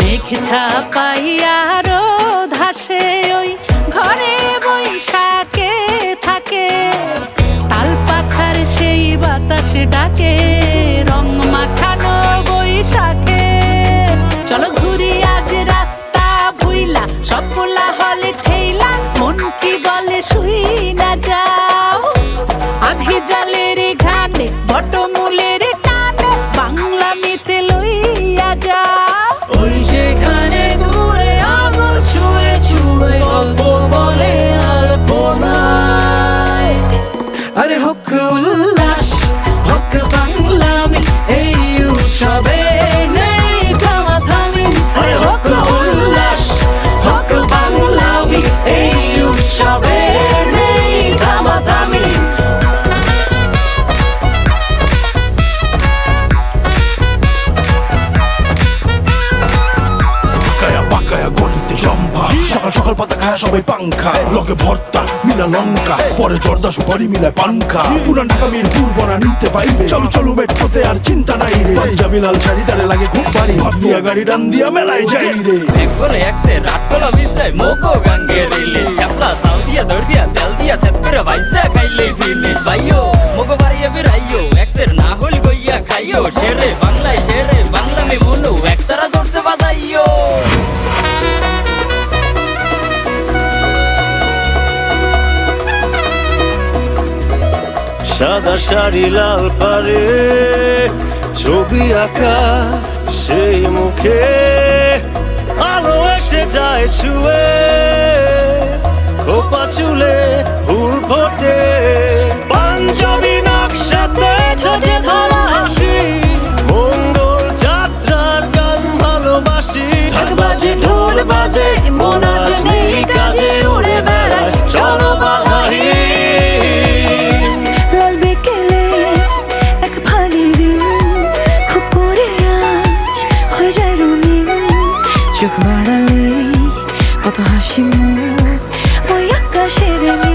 মেঘছা পাইয়ারো ধাসে ওই ঘরে বৈশাখে থাকে। তাল পাখার সেই বাতাস ডাকে, রং মাখানো বৈশাখে। চলো ঘুরি আজ রাস্তা ভুইলা, সপলা হলে ঠেলা মন কি বলে শুই না যাও। আজ হি জলের ঘানে বটমূলের সকাল সকাল পাতা খায় সবাই পাংখা। লগে ভর্তা, মিলা লঙ্কা, পরে জর্দা সুপারি মিলায় পানখা। পুরান ঢাকা মিরপুর বনা নিতে পাইবে। চলো চলো মেট্রোতে আর চিন্তা নাই রে। পাঞ্জাবি লাল শাড়ি তারে লাগে খুব বাড়ি। ভাবিয়া গাড়ি ডান দিয়া মেলায় যাই রে। একবারে একসে রাত কলা মিশাই মোকো গাঙ্গে রিলিশ কাপলা সাউ দিয়া দর দিয়া, তেল দিয়া সেট করে ভাইসা খাইলে ফিনিশ ভাইও মোকো বাড়িয়ে ফিরাইও একসের না হল গইয়া খাইও শেরে বাংলায়, শেরে বাংলা মে মনু সাদা শাড়ি লাল পারে, ছবি আঁকা সেই মুখে আলো এসে যায় ছুঁয়ে, খোপা চুলে ফুল ফোটে। সেদিন